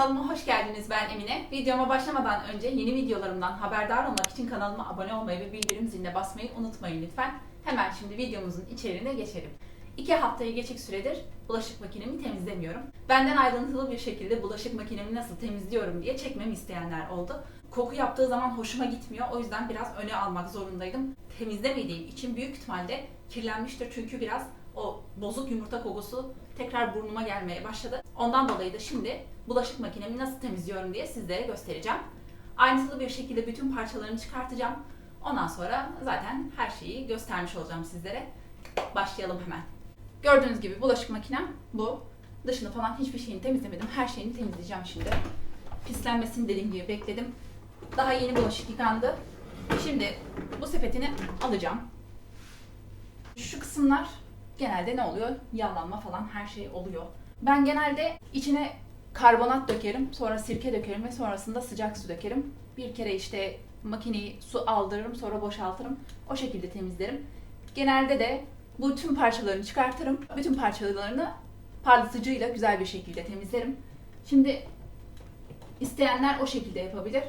Kanalıma hoş geldiniz. Ben Emine. Videoma başlamadan önce yeni videolarımdan haberdar olmak için kanalıma abone olmayı ve bildirim ziline basmayı unutmayın lütfen. Hemen şimdi videomuzun içeriğine geçelim. İki haftayı geçik süredir bulaşık makinemi temizlemiyorum. Benden ayrıntılı bir şekilde bulaşık makinemi nasıl temizliyorum diye çekmemi isteyenler oldu. Koku yaptığı zaman hoşuma gitmiyor. O yüzden biraz öne almak zorundaydım. Temizlemediğim için büyük ihtimalle kirlenmiştir. Çünkü biraz o bozuk yumurta kokusu tekrar burnuma gelmeye başladı. Ondan dolayı da şimdi bulaşık makinemi nasıl temizliyorum diye sizlere göstereceğim. Ayrıntılı bir şekilde bütün parçalarını çıkartacağım. Ondan sonra zaten her şeyi göstermiş olacağım sizlere. Başlayalım hemen. Gördüğünüz gibi bulaşık makinem bu. Dışını falan hiçbir şeyini temizlemedim. Her şeyini temizleyeceğim şimdi. Pislenmesini dediğim gibi bekledim. Daha yeni bulaşık yıkandı. Şimdi bu sepetini alacağım. Şu kısımlar genelde ne oluyor? Yağlanma falan her şey oluyor. Ben genelde içine karbonat dökerim, sonra sirke dökerim ve sonrasında sıcak su dökerim. Bir kere işte makineyi su aldırırım, sonra boşaltırım. O şekilde temizlerim. Genelde de bu tüm parçalarını çıkartırım. Bütün parçalarını parlatıcıyla güzel bir şekilde temizlerim. Şimdi isteyenler o şekilde yapabilir.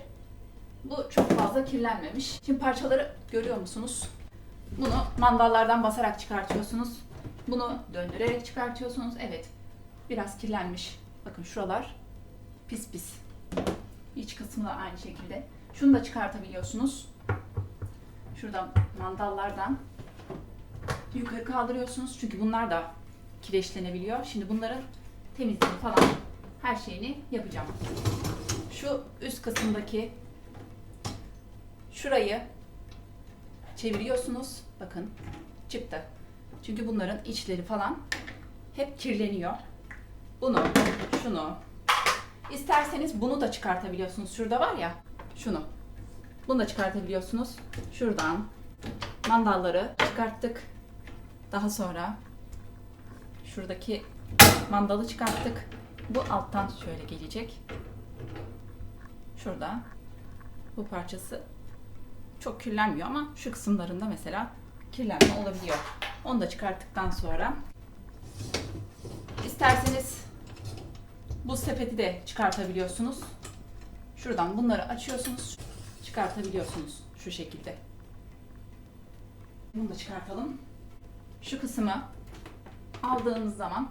Bu çok fazla kirlenmemiş. Şimdi parçaları görüyor musunuz? Bunu mandallardan basarak çıkartıyorsunuz. Bunu döndürerek çıkartıyorsunuz. Evet. Biraz kirlenmiş. Bakın şuralar pis pis. İç kısmı da aynı şekilde. Şunu da çıkartabiliyorsunuz. Şuradan mandallardan yukarı kaldırıyorsunuz. Çünkü bunlar da kireçlenebiliyor. Şimdi bunların temizliğini falan her şeyini yapacağım. Şu üst kısımdaki şurayı çeviriyorsunuz. Bakın çıktı. Çünkü bunların içleri falan hep kirleniyor. Bunu, şunu. İsterseniz bunu da çıkartabiliyorsunuz. Şurada var ya, şunu. Bunu da çıkartabiliyorsunuz. Şuradan mandalları çıkarttık. Daha sonra şuradaki mandalı çıkarttık. Bu alttan şöyle gelecek. Şurada bu parçası çok kirlenmiyor ama şu kısımlarında mesela kirlenme olabiliyor. Onu da çıkarttıktan sonra isterseniz bu sepeti de çıkartabiliyorsunuz. Şuradan bunları açıyorsunuz, çıkartabiliyorsunuz şu şekilde. Bunu da çıkartalım. Şu kısmı aldığınız zaman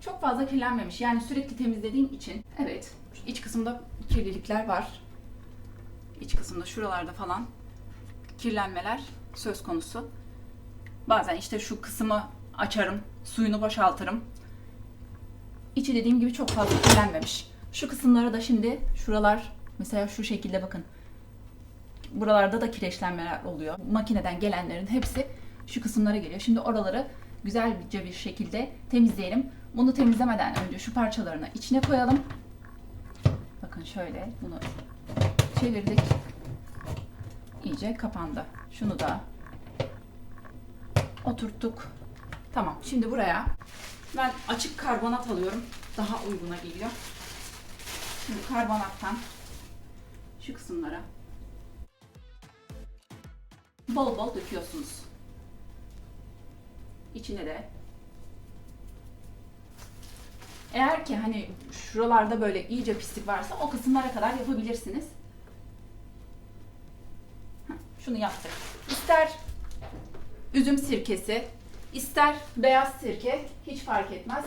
çok fazla kirlenmemiş. Yani sürekli temizlediğim için. Evet, iç kısımda kirlilikler var. İç kısımda şuralarda falan kirlenmeler söz konusu. Bazen işte şu kısmı açarım, suyunu boşaltırım. İçi dediğim gibi çok fazla kirlenmemiş. Şu kısımlara da şimdi şuralar mesela şu şekilde bakın. Buralarda da kireçlenmeler oluyor. Makineden gelenlerin hepsi şu kısımlara geliyor. Şimdi oraları güzelce bir şekilde temizleyelim. Bunu temizlemeden önce şu parçalarını içine koyalım. Bakın şöyle bunu çevirdik. İyice kapandı. Şunu da oturttuk. Tamam. Şimdi buraya ben açık karbonat alıyorum. Daha uyguna geliyor. Şimdi karbonattan şu kısımlara bol bol döküyorsunuz. İçine de eğer ki hani şuralarda böyle iyice pislik varsa o kısımlara kadar yapabilirsiniz. Şunu yaptık. İster üzüm sirkesi, ister beyaz sirke hiç fark etmez.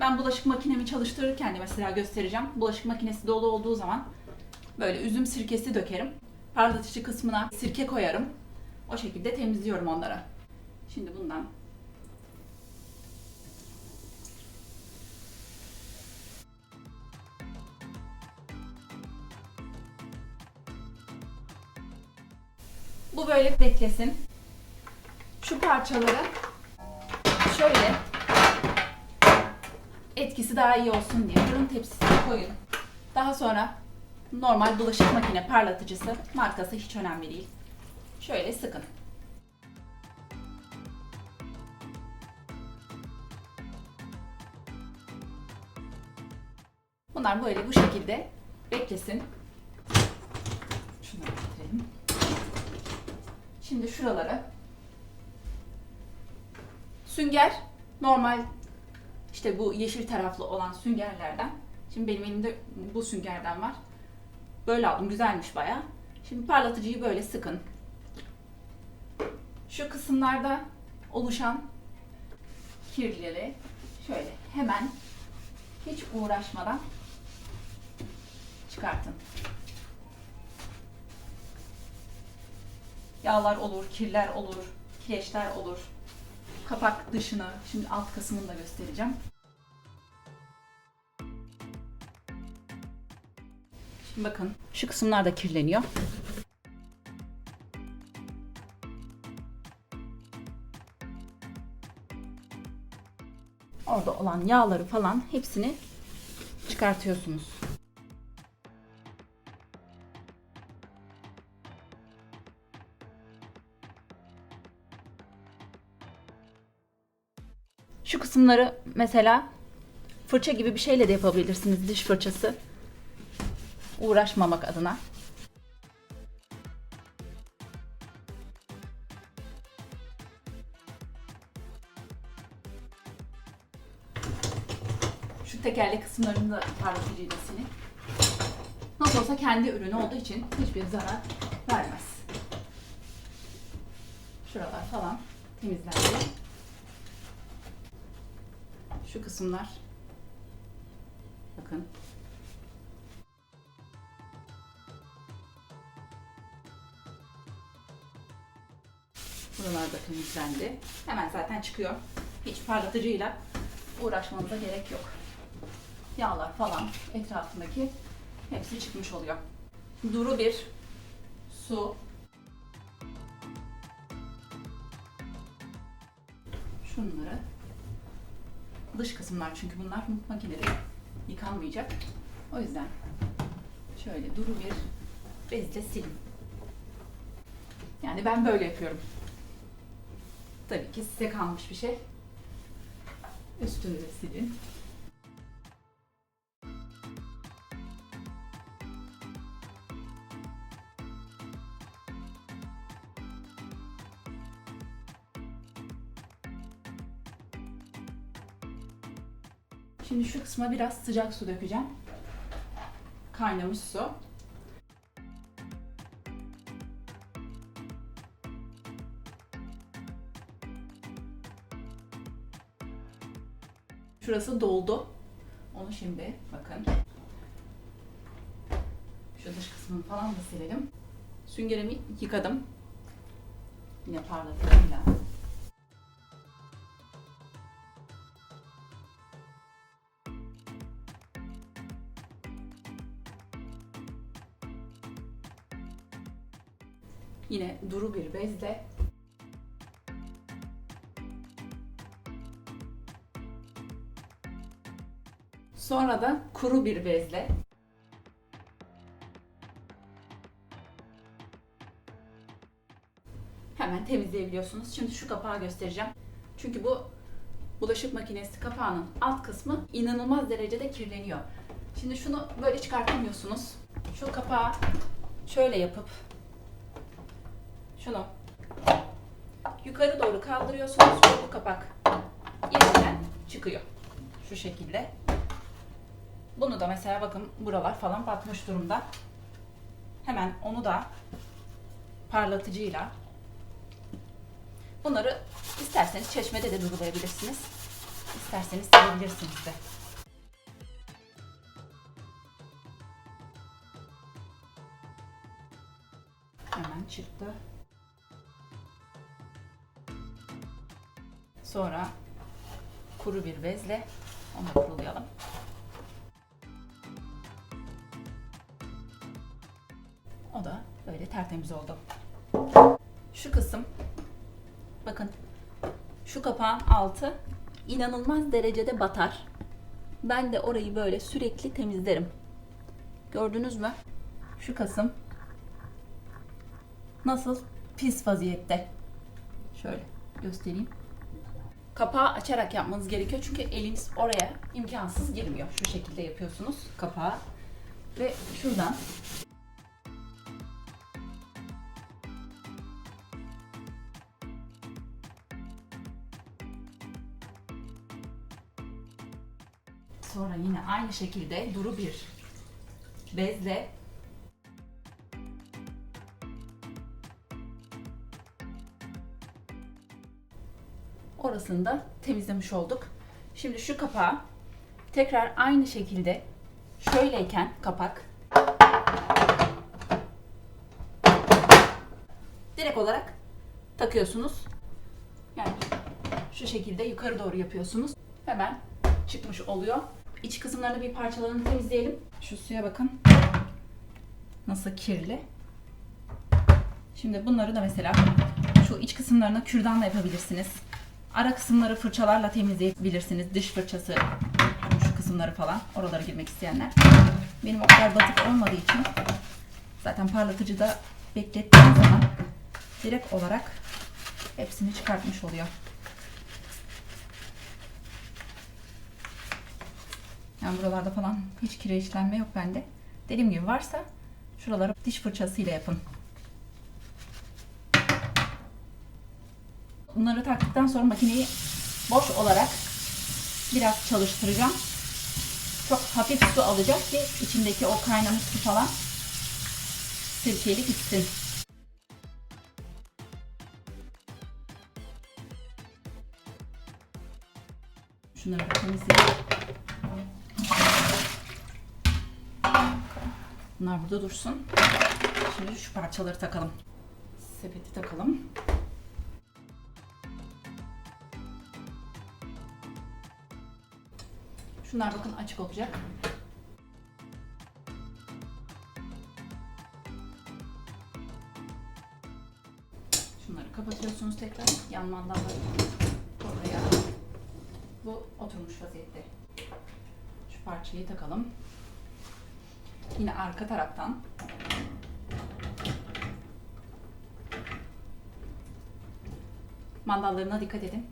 Ben bulaşık makinemi çalıştırırken de mesela göstereceğim. Bulaşık makinesi dolu olduğu zaman böyle üzüm sirkesi dökerim. Parlatıcı kısmına sirke koyarım. O şekilde temizliyorum onları. Şimdi bundan Bu böyle beklesin. Parçaları şöyle etkisi daha iyi olsun diye fırın tepsisine koyun. Daha sonra normal bulaşık makine parlatıcısı markası hiç önemli değil. Şöyle sıkın. Bunlar böyle bu şekilde beklesin. Şunu getirelim. Şimdi şuraları sünger normal işte bu yeşil taraflı olan süngerlerden Şimdi benim elimde bu süngerden var. Böyle aldım. Güzelmiş baya. Şimdi parlatıcıyı böyle sıkın. Şu kısımlarda oluşan kirleri şöyle hemen hiç uğraşmadan çıkartın. Yağlar olur, kirler olur, kireçler olur. Kapak dışını, şimdi alt kısmını da göstereceğim. Şimdi bakın şu kısımlar da kirleniyor. Orada olan yağları falan hepsini çıkartıyorsunuz. Kısımları mesela fırça gibi bir şeyle de yapabilirsiniz diş fırçası. Uğraşmamak adına. Şu tekerlek kısımlarını da parlatıcıyla silin. Nasıl olsa kendi ürünü olduğu için hiçbir zarar vermez. Şuralar falan temizlendi. Şu kısımlar bakın Buralar da temizlendi. Hemen zaten çıkıyor. Hiç parlatıcıyla uğraşmanıza gerek yok. Yağlar falan etrafındaki hepsi çıkmış oluyor. Duru bir su. Şunları dış kısımlar çünkü bunlar makinede yıkanmayacak. O yüzden şöyle duru bir bezle silin. Yani ben böyle yapıyorum. Tabii ki size kalmış bir şey. Üstünü de silin. Şimdi şu kısma biraz sıcak su dökeceğim. Kaynamış su. Şurası doldu. Onu şimdi bakın. Şu dış kısmını falan da silelim. Süngerimi yıkadım. Yine parlatıcıyla. Yine duru bir bezle Sonra da kuru bir bezle hemen temizleyebiliyorsunuz. Şimdi şu kapağı göstereceğim. Çünkü bu bulaşık makinesi kapağının alt kısmı inanılmaz derecede kirleniyor. Şimdi şunu böyle çıkartamıyorsunuz. Şu kapağı şöyle yapıp şunu yukarı doğru kaldırıyorsunuz bu kapak yerinden çıkıyor. Şu şekilde. Bunu da mesela bakın buralar falan batmış durumda. Hemen onu da parlatıcıyla bunları isterseniz çeşmede de durulayabilirsiniz. İsterseniz silebilirsiniz de. Hemen çıktı. Sonra kuru bir bezle onu kurulayalım. O da böyle tertemiz oldu. Şu kısım bakın şu kapağın altı inanılmaz derecede batar. Ben de orayı böyle sürekli temizlerim. Gördünüz mü? Şu kısım nasıl pis vaziyette. Şöyle göstereyim. Kapağı açarak yapmanız gerekiyor çünkü eliniz oraya imkansız girmiyor. Şu şekilde yapıyorsunuz kapağı. Ve şuradan Sonra yine aynı şekilde duru bir bezle orasını da temizlemiş olduk. Şimdi şu kapağı tekrar aynı şekilde şöyleyken kapak direkt olarak takıyorsunuz. Yani şu şekilde yukarı doğru yapıyorsunuz. Hemen çıkmış oluyor. İç kısımlarını bir parçalarını temizleyelim. Şu suya bakın. Nasıl kirli. Şimdi bunları da mesela şu iç kısımlarını kürdanla yapabilirsiniz. Ara kısımları fırçalarla temizleyebilirsiniz. Dış fırçası şu kısımları falan. Oralara girmek isteyenler. Benim o kadar batık olmadığı için zaten parlatıcıda beklettiğim zaman direkt olarak hepsini çıkartmış oluyor. Yani buralarda falan hiç kireçlenme yok bende. Dediğim gibi varsa şuraları diş fırçasıyla yapın. Bunları taktıktan sonra makineyi boş olarak biraz çalıştıracağım. Çok hafif su alacak ki içindeki o kaynamış su falan sirkeli gitsin. Şunları da temizleyelim. Bunlar burada dursun. Şimdi şu parçaları takalım. Sepeti takalım. Şunlar bakın açık olacak. Şunları kapatıyorsunuz tekrar. Yan mandalları oraya. Bu oturmuş vaziyette. Şu parçayı takalım. Yine arka taraftan. Mandallarına dikkat edin.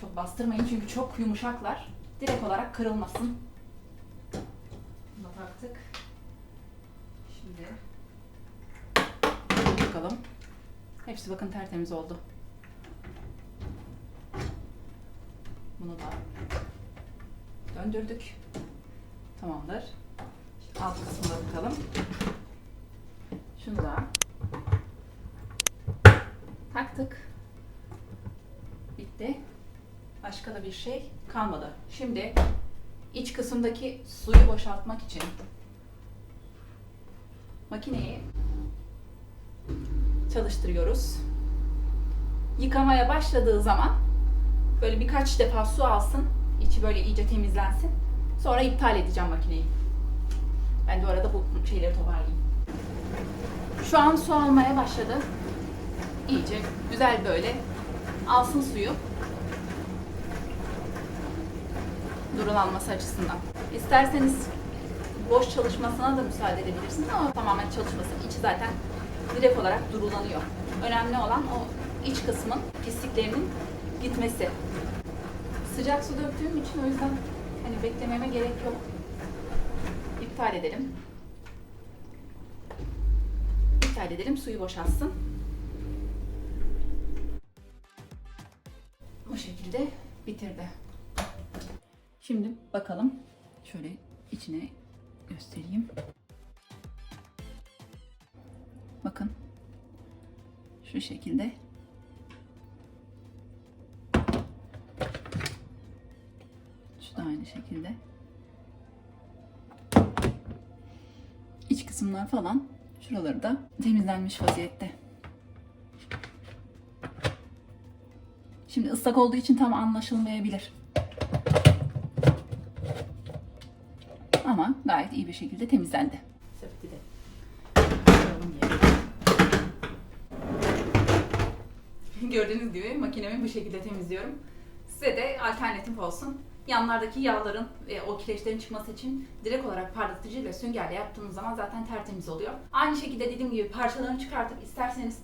Çok bastırmayın çünkü çok yumuşaklar. Direkt olarak kırılmasın. Bunu taktık. Şimdi bakalım. Hepsi bakın tertemiz oldu. Bunu da döndürdük. Tamamdır. Alt kısmına bakalım. Şunu da taktık. Bitti. Başka da bir şey kalmadı. Şimdi iç kısımdaki suyu boşaltmak için makineyi çalıştırıyoruz. Yıkamaya başladığı zaman böyle birkaç defa su alsın. içi böyle iyice temizlensin. Sonra iptal edeceğim makineyi. Ben de orada bu şeyleri toparlayayım. Şu an su almaya başladı. İyice güzel böyle alsın suyu. Durulanması açısından. İsterseniz boş çalışmasına da müsaade edebilirsiniz ama tamamen çalışmasın. İçi zaten direkt olarak durulanıyor. Önemli olan o iç kısmın pisliklerinin gitmesi. Sıcak su döktüğüm için o yüzden hani beklememe gerek yok. İptal edelim. İptal edelim suyu boşalsın. Bu şekilde bitirdi. Şimdi bakalım. Şöyle içine göstereyim. Bakın. Şu şekilde. Şu da aynı şekilde. İç kısımlar falan şuraları da temizlenmiş vaziyette. Şimdi ıslak olduğu için tam anlaşılmayabilir. Ama gayet iyi bir şekilde temizlendi. De. Gördüğünüz gibi makinemi bu şekilde temizliyorum. Size de alternatif olsun. Yanlardaki yağların ve o kireçlerin çıkması için direkt olarak parlatıcı ve süngerle yaptığınız zaman zaten tertemiz oluyor. Aynı şekilde dediğim gibi parçalarını çıkartıp isterseniz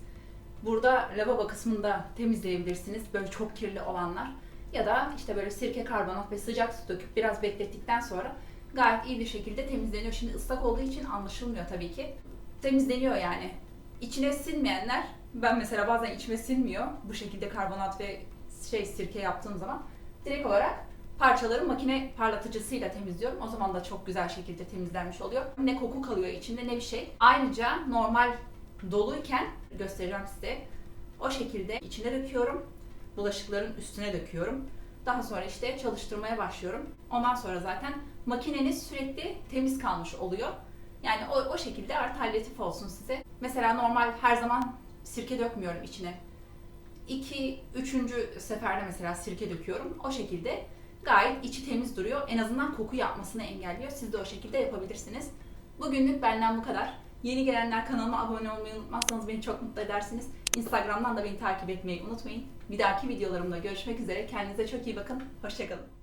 burada lavabo kısmında temizleyebilirsiniz. Böyle çok kirli olanlar. Ya da işte böyle sirke karbonat ve sıcak su döküp biraz beklettikten sonra gayet iyi bir şekilde temizleniyor. Şimdi ıslak olduğu için anlaşılmıyor tabii ki. Temizleniyor yani. İçine sinmeyenler, ben mesela bazen içime sinmiyor bu şekilde karbonat ve şey sirke yaptığım zaman direkt olarak Parçaları makine parlatıcısıyla temizliyorum. O zaman da çok güzel şekilde temizlenmiş oluyor. Ne koku kalıyor içinde ne bir şey. Ayrıca normal doluyken göstereceğim size. O şekilde içine döküyorum. Bulaşıkların üstüne döküyorum. Daha sonra işte çalıştırmaya başlıyorum. Ondan sonra zaten makineniz sürekli temiz kalmış oluyor. Yani o, o şekilde alternatif olsun size. Mesela normal her zaman sirke dökmüyorum içine. 2 üçüncü seferde mesela sirke döküyorum. O şekilde gayet içi temiz duruyor. En azından koku yapmasını engelliyor. Siz de o şekilde yapabilirsiniz. Bugünlük benden bu kadar. Yeni gelenler kanalıma abone olmayı unutmazsanız beni çok mutlu edersiniz. Instagram'dan da beni takip etmeyi unutmayın. Bir dahaki videolarımda görüşmek üzere. Kendinize çok iyi bakın. Hoşçakalın.